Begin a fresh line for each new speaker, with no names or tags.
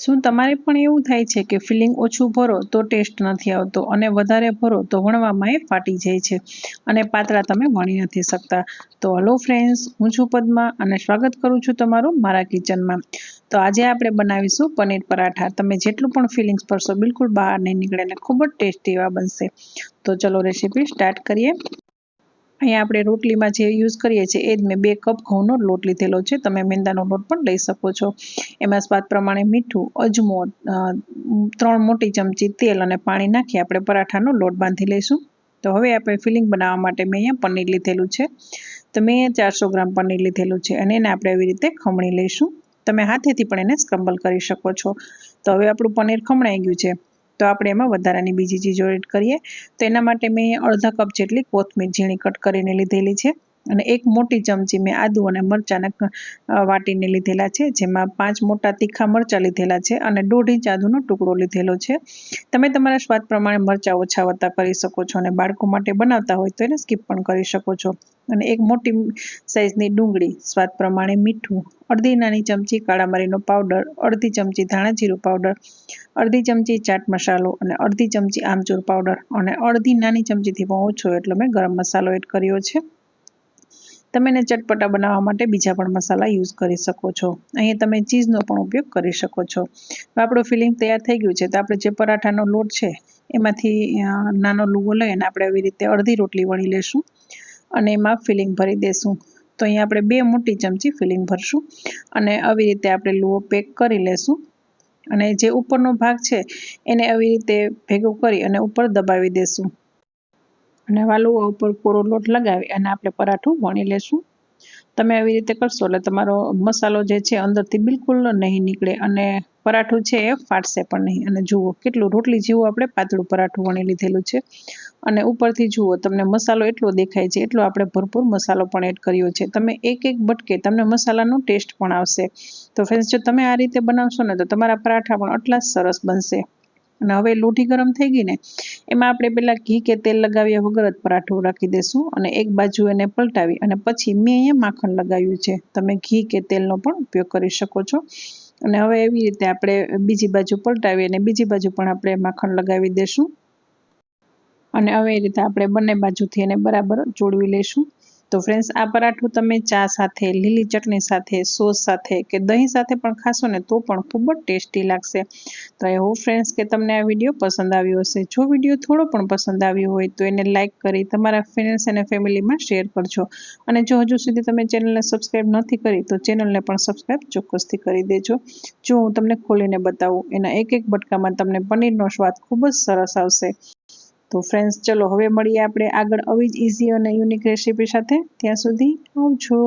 શું તમારે પણ એવું થાય છે કે ફિલિંગ ઓછું ભરો તો ટેસ્ટ નથી આવતો અને વધારે ભરો તો વણવામાં એ ફાટી જાય છે? અને પાતળા તમે વણી નથી શકતા. તો હલો ફ્રેન્ડ્સ હું છું પદ્મા અને સ્વાગત કરું છું તમારું મારા કિચનમાં તો આજે આપણે બનાવીશું પનીર પરાઠા. તમે જેટલું પણ ફિલિંગ્સ ભરશો, બિલકુલ બહાર નહીં નીકળે અને ખૂબ જ ટેસ્ટી એવા બનશે. તો ચલો રેસીપી સ્ટાર્ટ કરીએ. અહીંયા આપણે રોટલીમાં જે યુઝ કરીએ છીએ, એ જ મેં બે કપ ઘઉંનો લોટ લીધેલો છે. તમે મેંદાનો લોટ પણ લઈ શકો છો. એમાં સ્વાદ પ્રમાણે મીઠું, અજમો ત્રણ મોટી ચમચી તેલ અને પાણી નાખી આપણે પરાઠાનો લોટ બાંધી લઈશું. તો હવે આપણે ફિલિંગ બનાવવા માટે મેં અહીંયા પનીર લીધેલું છે. તો મેં ચારસો ગ્રામ પનીર લીધેલું છે અને એને આપણે એવી રીતે ખમણી લઈશું. તમે હાથેથી પણ એને સ્ક્રમ્બલ કરી શકો છો. તો હવે આપણું પનીર ખમણાઈ ગયું છે. તો આપણે એમાં વધારાની બીજી ચીજો એડ કરીએ. તો એના માટે મેં અડધા કપ જેટલી કોથમીર ઝીણી કટ કરીને લીધેલી છે. અને એક મોટી ચમચી મેં આદુ અને મરચાંને વાટીને લીધેલા છે, જેમાં પાંચ મોટા તીખા મરચાં લીધેલા છે અને દોઢ ઇંચ આદુનો ટુકડો લીધેલો છે. તમે તમારા સ્વાદ પ્રમાણે મરચાં ઓછા વત્તા કરી શકો છો અને બાળકો માટે બનાવતા હોય તો એને સ્કીપ પણ કરી શકો છો. અને એક મોટી સાઇઝની ડુંગળી, સ્વાદ પ્રમાણે મીઠું, અડધી નાની ચમચી કાળા મરીનો પાવડર, અડધી ચમચી ધાણા જીરું પાવડર, અડધી ચમચી ચાટ મસાલો અને અડધી ચમચી આમચૂર પાવડર અને અડધી નાની ચમચીથી પણ ઓછો એટલો મેં ગરમ મસાલો એડ કર્યો છે. તમે એને ચટપટા બનાવવા માટે બીજા પણ મસાલા યુઝ કરી શકો છો. અહીં તમે ચીઝનો પણ ઉપયોગ કરી શકો છો. આપણું ફિલિંગ તૈયાર થઈ ગયું છે. તો આપણે જે પરાઠાનો લોટ છે, એમાંથી નાનો લુગો લઈને આપણે આવી રીતે અડધી રોટલી વણી લેશું અને એમાં ફિલિંગ ભરી દેશું. તો અહીંયા આપણે બે મોટી ચમચી ફિલિંગ ભરશું અને આવી રીતે આપણે લુઓ પેક કરી લેશું અને જે ઉપરનો ભાગ છે, એને આવી રીતે ભેગો કરી અને ઉપર દબાવી દેશું. અને વાલુઓ ઉપર કોરો લોટ લગાવી અને આપણે પરાઠું વણી લેશું. તમે આવી રીતે કરશો એટલે તમારો મસાલો જે છે અંદરથી બિલકુલ નહીં નીકળે અને પરાઠું છે એ ફાટશે પણ નહીં. અને જુઓ કેટલું રોટલી જેવું આપણે પાતળું પરાઠું વણી લીધેલું છે. અને ઉપરથી જુઓ તમને મસાલો એટલો દેખાય છે, એટલો આપણે ભરપૂર મસાલો પણ એડ કર્યો છે. તમે એક એક બટકે તમને મસાલાનો ટેસ્ટ પણ આવશે. તો ફ્રેન્ડ્સ જો તમે આ રીતે બનાવશો ને તો તમારા પરાઠા પણ આટલા સરસ બનશે. અને હવે લોઢી ગરમ થઈ ગઈ ને, એમાં આપણે પહેલાં ઘી કે તેલ લગાવ્યા વગર જ પરાઠું રાખી દઈશું અને એક બાજુ એને પલટાવી અને પછી મેં અહીંયા માખણ લગાવ્યું છે. તમે ઘી કે તેલનો પણ ઉપયોગ કરી શકો છો. અને હવે એવી રીતે આપણે બીજી બાજુ પલટાવી અને બીજી બાજુ પણ આપણે માખણ લગાવી દઈશું અને હવે એ રીતે આપણે બંને બાજુથી એને બરાબર જોડવી લઈશું તો ફ્રેન્ડ્સ આ પરાઠું તમે ચા સાથે, લીલી ચટણી સાથે સોસ સાથે કે દહીં સાથે પણ ખાશો ને તો પણ ખૂબ જ ટેસ્ટી લાગશે. તો આઈ હોપ ફ્રેન્ડ્સ કે તમને આ વીડિયો પસંદ આવ્યો હશે. જો વીડિયો થોડો પણ પસંદ આવ્યો હોય તો એને લાઇક કરી તમારા ફ્રેન્ડ્સ અને ફેમિલીમાં શેર કરજો. અને જો હજુ સુધી તમે ચેનલને સબસ્ક્રાઈબ નથી કરી તો ચેનલને પણ સબસ્ક્રાઈબ ચોક્કસથી કરી દેજો. જો હું તમને ખોલીને બતાવું, એના એક એક બટકામાં તમને પનીરનો સ્વાદ ખૂબ જ સરસ આવશે. તો ફ્રેન્ડ્સ ચલો, હવે મળીએ આપણે આગળ આવી જ ઇઝી અને યુનિક રેસીપી સાથે. ત્યાં સુધી આવજો.